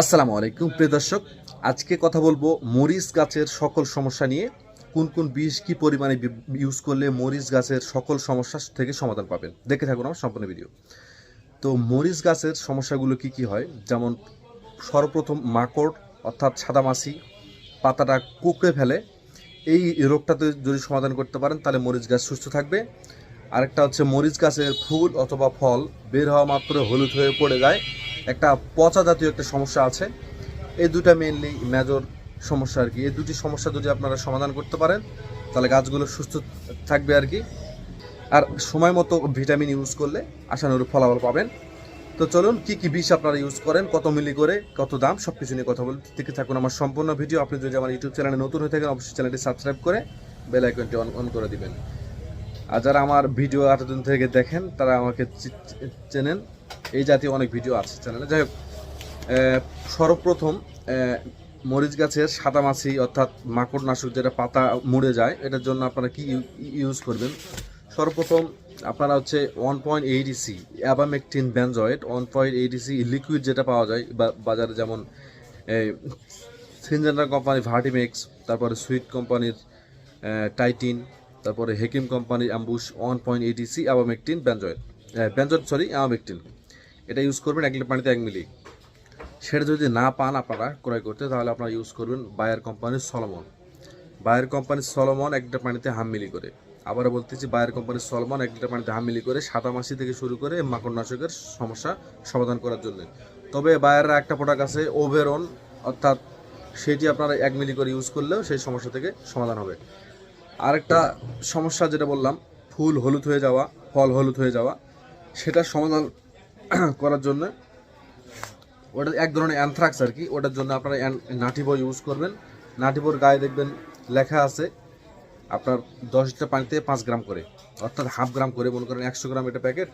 আসসালামু আলাইকুম, প্রিয় দর্শক। আজকে কথা বলব মরিচ গাছের সকল সমস্যা নিয়ে। কোন কোন বিষ কি পরিমাণে ইউজ করলে মরিচ গাছের সকল সমস্যা থেকে সমাধান পাবেন? দেখে থাকুন আমার সম্পূর্ণ ভিডিও তো মরিচ গাছের সমস্যাগুলো কি কি হয়? যেমন সর্বপ্রথম মাকড়, অর্থাৎ সাদামাছি, পাতাটা কুকড়ে ফেলে। এই রোগটাতে যদি সমাধান করতে পারেন, তাহলে মরিচ গাছ সুস্থ থাকবে। আরেকটা হচ্ছে মরিচ গাছের ফুল অথবা ফল বের হওয়া মাত্র হলুদ হয়ে পড়ে যায়। একটা পচা জাতীয় একটা সমস্যা আছে। এই দুটা মেনলি মেজর সমস্যা আর কি। এই দুটি সমস্যা যদি আপনারা সমাধান করতে পারেন, তাহলে গাছগুলো সুস্থ থাকবে আর কি। আর সময় মতো ভিটামিন ইউজ করলে আশানুরূপ ফলাফল পাবেন। তো চলুন, কি কি বিষ আপনারা ইউজ করেন, কত মিলি করে, কত দাম সব কিছু নিয়ে কথা বলতে থেকে থাকুন আমার সম্পূর্ণ ভিডিও। আপনি যদি আমার ইউটিউব চ্যানেলে নতুন হয়ে থাকেন, অবশ্যই চ্যানেলটি সাবস্ক্রাইব করে বেল আইকনটি অন অন করে দিবেন। আর যারা আমার ভিডিও এতদিন থেকে দেখেন, তারা আমাকে চেনেন। এই জাতীয় অনেক ভিডিও আছে চ্যানেলে যাই হোক সর্বপ্রথম মরিচ গাছের সাদামাছি অর্থাৎ মাকড় নাশক যেটা পাতা মুড়ে যায়, এটার জন্য আপনারা কি ইউজ করবেন? সর্বপ্রথম আপনারা হচ্ছে one point eight EC abamectin benzoate one point eight EC liquid যেটা পাওয়া যায় বাজারে যেমন সিনজেন্ডার কোম্পানি ভার্টিমেক্স তারপরে সুইট কোম্পানির টাইটিন তারপরে হেকিম কোম্পানির Ambush one point eight EC abamectin benzoate benzoate sorry abamectin. এটা ইউজ করবেন এক লিটার পানিতে এক মিলি সেটা যদি না পান আপনারা ক্রয় করতে, তাহলে আপনারা ইউজ করবেন বায়ার কোম্পানির সলমন বায়ার কোম্পানির সলমন এক লিটার পানিতে হাম মিলি করে। আবারও বলতেছি বায়ার কোম্পানির সলমন এক লিটার পানিতে হাম মিলি করে সাদা মাছি থেকে শুরু করে মাকড়নাশকের সমস্যা সমাধান করার জন্য। তবে বায়াররা একটা প্রোডাক্ট আছে ওভেরন অর্থাৎ সেটি আপনারা এক মিলি করে ইউজ করলেও সেই সমস্যা থেকে সমাধান হবে। আরেকটা সমস্যা যেটা বললাম, ফুল হলুদ হয়ে যাওয়া, ফল হলুদ হয়ে যাওয়া, সেটার সমাধান করার জন্য ওটা এক ধরনের অ্যানথ্রাক্স আর কি, ওটার জন্য আপনারা নাটিবো ইউজ করবেন। নাটিবোর গায়ে দেখবেন লেখা আছে আপনার দশ লিটার পানিতে পাঁচ গ্রাম করে, অর্থাৎ হাফ গ্রাম করে, মনে করেন একশো গ্রাম এটা প্যাকেট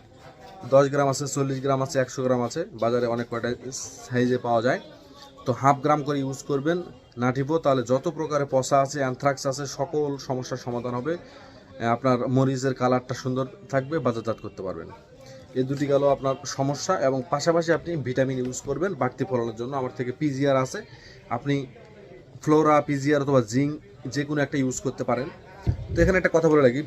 দশ গ্রাম আছে, চল্লিশ গ্রাম আছে, একশো গ্রাম আছে, বাজারে অনেক কয়টা সাইজে পাওয়া যায়। তো হাফ গ্রাম করে ইউজ করবেন। নাটিবো তাহলে যত প্রকারের পচা আছে অ্যানথ্রাক্স আছে, সকল সমস্যার সমাধান হবে। আপনার মরিচের কালারটা সুন্দর থাকবে, বাজারজাত করতে পারবেন। এই দুটি গেল আপনার সমস্যা এবং পাশাপাশি আপনি ভিটামিন ইউজ করবেন বাড়তি ফলনের জন্য। আমার থেকে পিজিআর আছে। আপনি ফ্লোরা পিজিআর অথবা জিঙ্ক যে কোনো একটা ইউজ করতে পারেন। তো এখানে একটা কথা বলে রাখি,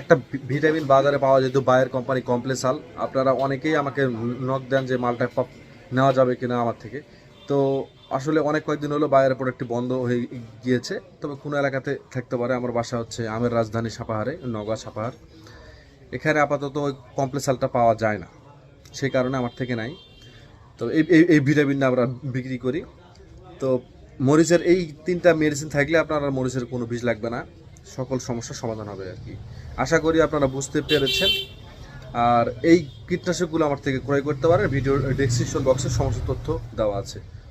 একটা ভিটামিন বাজারে পাওয়া যেত বায়ের কোম্পানি কমপ্লেসাল আপনারা অনেকেই আমাকে নক দেন যে মালটা নেওয়া যাবে কিনা আমার থেকে। তো আসলে অনেক কয়েকদিন হলো বায়ের প্রোডাক্টটি বন্ধ হয়ে গিয়েছে। তবে কোনো এলাকাতে থাকতে পারে। আমার বাসা হচ্ছে আমের রাজধানী সাপাহারে নগা সাপাহার। এখানে আপাতত ওই কমপ্লেসালটা পাওয়া যায় না। সেই কারণে আমার থেকে নাই। তো এই, এই- এই ভিটামিনটা আমরা বিক্রি করি। তো মরিচের এই তিনটা মেডিসিন থাকলে আপনার আর মরিচের কোনো বীজ লাগবে না। সকল সমস্যার সমাধান হবে আর কি। আশা করি আপনারা বুঝতে পেরেছেন। আর এই কীটনাশকগুলো আমার থেকে ক্রয় করতে পারেন। ভিডিওর ডেসক্রিপশন বক্সে সমস্ত তথ্য দেওয়া আছে।